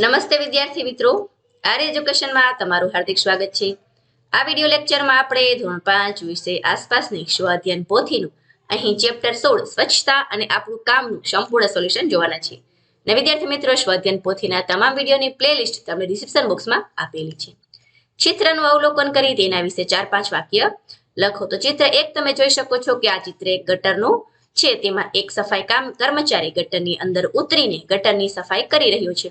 નમસ્તે વિદ્યાર્થી મિત્રો. આર એજ્યુકેશનમાં તમારું હાર્દિક સ્વાગત છે. આ વિડિયો લેક્ચરમાં આપણે ધોરણ પાંચ વિશે આસપાસની સ્વાધ્યન પોથીનું, અહીં ચેપ્ટર સોળ, સ્વચ્છતા અને આપણું કામનું સંપૂર્ણ સોલ્યુશન જોવાના છે. ને વિદ્યાર્થી મિત્રો સ્વ અધ્યયન પોથીના તમામ વિડીયોની પ્લેલિસ્ટ તમને ડિસ્ક્રિપ્શન બોક્સમાં આપેલી છે. ચિત્રનું અવલોકન કરી તેના વિશે ચાર પાંચ વાક્ય લખો. તો ચિત્ર એક તમે જોઈ શકો છો કે આ ચિત્ર એક ગટરનું છે. તેમાં એક સફાઈ કામ કર્મચારી ગટરની અંદર ઉતરીને ગટરની સફાઈ કરી રહ્યો છે.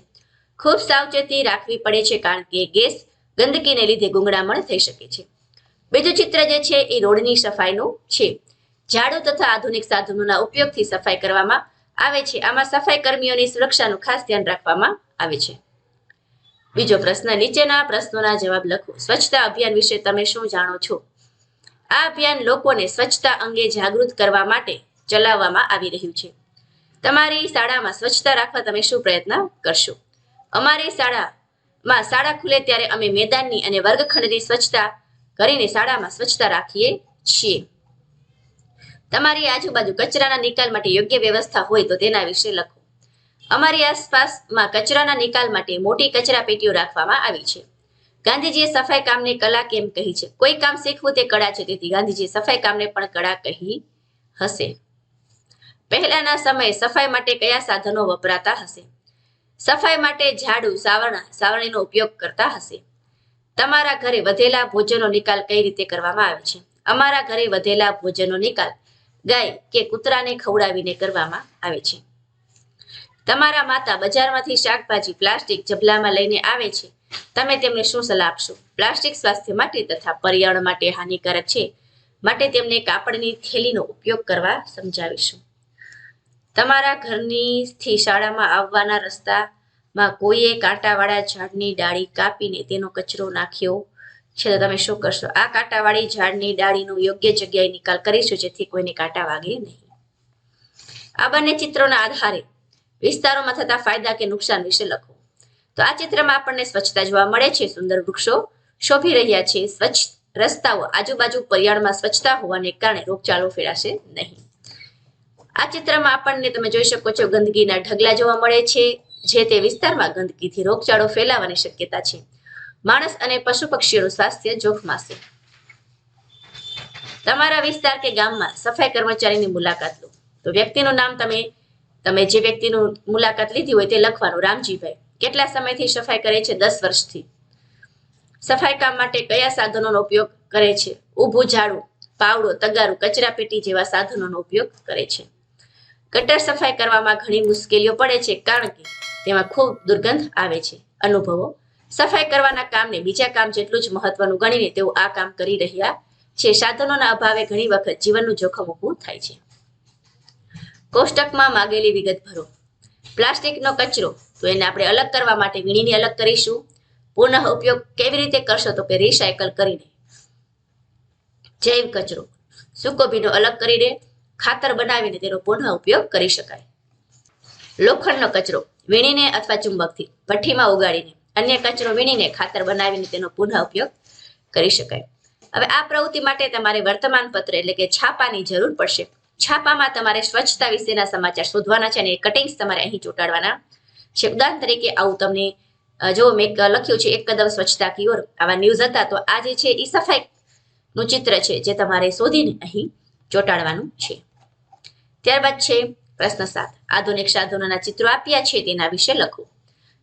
ખૂબ સાવચેતી રાખવી પડે છે કારણ કે ગેસ ગંદકીને લીધે ગુંગળામણ થઈ શકે છે. બીજું ચિત્ર જે છે એ રોડની સફાઈનું છે. ઝાડુ તથા આધુનિક સાધનોના ઉપયોગથી સફાઈ કરવામાં આવે છે. આમાં સફાઈ કર્મીઓની સુરક્ષાનું ખાસ ધ્યાન રાખવામાં આવે છે. બીજો પ્રશ્ન, નીચેના પ્રશ્નોના જવાબ લખો. સ્વચ્છતા અભિયાન વિશે તમે શું જાણો છો? આ અભિયાન લોકોને સ્વચ્છતા અંગે જાગૃત કરવા માટે ચલાવવામાં આવી રહ્યું છે. તમારી શાળામાં સ્વચ્છતા રાખવા તમે શું પ્રયત્ન કરશો? અમારી શાળામાં શાળા ખુલે ત્યારે અમે મેદાનની અને વર્ગખંડની સ્વચ્છતા કરીને શાળામાં સ્વચ્છતા રાખીએ છીએ. તમારી આજુબાજુ કચરાના નિકાલ માટે યોગ્ય વ્યવસ્થા હોય તો તેના વિશે લખો. અમારી આસપાસમાં કચરાના નિકાલ માટે મોટી કચરા પેટીઓ રાખવામાં આવી છે. ગાંધીજીએ સફાઈ કામને કલા કેમ કહી છે? કોઈ કામ શીખવું તે કળા છે, તેથી ગાંધીજીએ સફાઈ કામને પણ કળા કહી હશે. પહેલાના સમયે સફાઈ માટે કયા સાધનો વપરાતા હશે? સફાઈ માટે ઝાડુ, સાવરણા, સાવરણીનો ઉપયોગ કરતા હશે. તમારા ઘરે વધેલા ભોજનનો નિકાલ કઈ રીતે કરવામાં આવે છે? અમારા ઘરે વધેલા ભોજનનો નિકાલ ગાય કે કૂતરાને ખવડાવીને કરવામાં આવે છે. તમારા માતા બજારમાંથી શાકભાજી પ્લાસ્ટિક જબલામાં લઈને આવે છે. તમે તેમને શું સલાહ આપશો? પ્લાસ્ટિક સ્વાસ્થ્ય માટે તથા પર્યાવરણ માટે હાનિકારક છે. માટે તેમને કાપડની થેલીનો ઉપયોગ કરવા સમજાવીશું. તમારા ઘરની થી શાળામાં આવવાના રસ્તામાં કોઈએ કાંટાવાળા ઝાડની ડાળી કાપીને તેનો કચરો નાખ્યો? છે તો તમે શું કરશો? આ કાંટાવાળી ઝાડની ડાળીનો યોગ્ય જગ્યાએ નિકાલ કરીશું, જેથી કોઈને કાંટા વાગે નહીં. આ બંને ચિત્રોના આધારે વિસ્તારોમાં થતા ફાયદા કે નુકસાન વિશે લખો. તો આ ચિત્રમાં આપણને સ્વચ્છતા જોવા મળે છે, સુંદર વૃક્ષો શોભી રહ્યા છે. સ્વચ્છ રસ્તાઓ આજુબાજુ પર્યાવરણમાં સ્વચ્છતા હોવાને કારણે રોગચાળો ફેલાશે નહીં. આ ચિત્રમાં આપણને તમે જોઈ શકો છો ગંદકીના ઢગલા જોવા મળે છે, જે તે વિસ્તારમાં ગંદકીથી રોગચાળો ફેલાવાની શક્યતા છે. માણસ અને પશુ પક્ષીઓનું સ્વાસ્થ્ય જોખમાં છે. તમારા વિસ્તાર કે ગામમાં સફાઈ કર્મચારીની મુલાકાત લો. તો વ્યક્તિનું નામ તમે તમે જે વ્યક્તિનું મુલાકાત લીધી હોય તે લખવાનું રામજીભાઈ. કેટલા સમયથી સફાઈ કરે છે? દસ વર્ષથી. સફાઈ કામ માટે કયા સાધનોનો ઉપયોગ કરે છે? ઊભું ઝાડુ, પાવડો, તગારું કચરા પેટી જેવા સાધનોનો ઉપયોગ કરે છે. ગટર સફાઈ કરવામાં ઘણી મુશ્કેલીઓ પડે છે કારણ કે તેમાં ખૂબ દુર્ગંધ આવે છે. અનુભવો. સફાઈ કરવાના કામને બીજા કામ જેટલું જ મહત્વનું ગણીને તેઓ આ કામ કરી રહ્યા છે. સાધનોના અભાવે ઘણી વખત જીવનનું જોખમ ઊભું થાય છે. કોષ્ટકમાં માગેલી વિગત ભરો. પ્લાસ્ટિકનો કચરો તો એને આપણે અલગ કરવા માટે વીણીને અલગ કરીશું. પુનઃ ઉપયોગ કેવી રીતે કરશો તો કે રિસાયકલ કરીને. જૈવ કચરો. સૂકો ભીનો અલગ કરીને ખાતર બનાવીને તેનો પુનઃ ઉપયોગ કરી શકાય. લોખંડનો કચરો વીણીને અથવા ચુંબકથી ભઠ્ઠીમાં ઉગાડીને અન્ય કચરો વીણીને ખાતર બનાવીને તેનો પુનઃ ઉપયોગ કરી શકાય. હવે આ પ્રવૃત્તિ માટે તમારે વર્તમાન પત્ર એટલે કે છાપાની જરૂર પડશે. છાપામાં તમારે સ્વચ્છતા વિશેના સમાચાર શોધવાના છે અને કટિંગ્સ તમારે અહીં ચોંટાડવાના છે. ઉદાહરણ તરીકે આવું તમને જો મેં લખ્યું છે, એક કદમ સ્વચ્છતા કી ઓર, આવા ન્યૂઝ હતા, તો આ જે છે એ સફાઈ નું ચિત્ર છે, જે તમારે શોધીને અહીં ચોંટાડવાનું છે. ત્યારબાદ છે પ્રશ્ન સાત. આધુનિક સાધનોના ચિત્રો આપ્યા છે તેના વિશે લખો.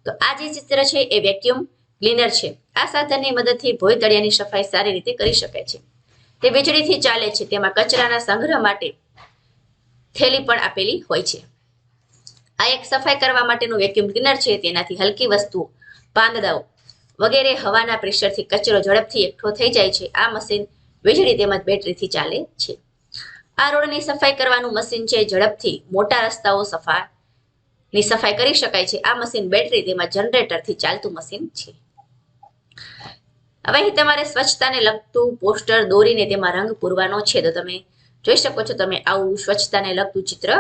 તો આ જે ચિત્ર છે એ વેક્યુમ ક્લીનર છે. આ સાધનની મદદથી ભોય તળિયાની સફાઈ સારી રીતે કરી શકાય છે. તે વીજળીથી ચાલે છે. તેમાં કચરાના સંગ્રહ માટે થેલી પણ આપેલી હોય છે. આ એક સફાઈ કરવા માટેનું વેક્યુમ ક્લીનર છે. તેનાથી હલકી વસ્તુઓ, પાંદડાઓ વગેરે હવાના પ્રેશરથી કચરો ઝડપથી એકઠો થઈ જાય છે. આ મશીન વીજળી તેમજ બેટરીથી ચાલે છે. આ રોડની સફાઈ કરવાનું મશીન છે ઝડપથી. મોટા રસ્તાઓ સફા ની સફાઈ કરી શકાય છે. આ મશીન બેટરી તેમાં જનરેટરથી ચાલતું મશીન છે. હવે અહીં તમારે સ્વચ્છતાને લગતું પોસ્ટર દોરીને તેમાં રંગ પૂરવાનો છે. તો તમે જોઈ શકો છો, તમે આવું સ્વચ્છતાને લગતું ચિત્ર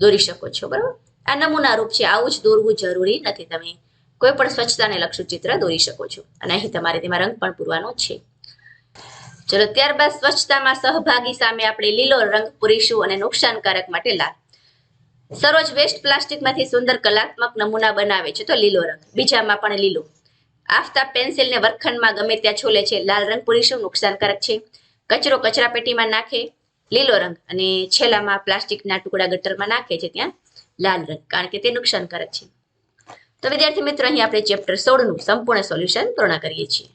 દોરી શકો છો. બરાબર? આ નમૂના રૂપ છે. આવું જ દોરવું જરૂરી નથી. તમે કોઈ પણ સ્વચ્છતાને લગતું ચિત્ર દોરી શકો છો. અને અહીં તમારે તેમાં રંગ પણ પૂરવાનો છે. ચલો, ત્યારબાદ સ્વચ્છતામાં સહભાગી સામે આપણે લીલો રંગ પૂરીશું અને નુકસાનકારક માટે લાલ સરોજ વેસ્ટ પ્લાસ્ટિકમાંથી સુંદર કલાત્મક નમૂના બનાવે છે, તો લીલો રંગ. બીજામાં પણ લીલો. આફતાબ પેન્સિલને વર્ખંડમાં ગમે ત્યાં છોલે છે, લાલ રંગ પૂરીશું, નુકસાનકારક છે. કચરો કચરા પેટીમાં નાખે, લીલો રંગ. અને છેલ્લામાં પ્લાસ્ટિકના ટુકડા ગટરમાં નાખે છે, ત્યાં લાલ રંગ, કારણ કે તે નુકસાનકારક છે. તો વિદ્યાર્થી મિત્રો, અહીં આપણે ચેપ્ટર સોળનું સંપૂર્ણ સોલ્યુશન પૂર્ણ કરીએ છીએ.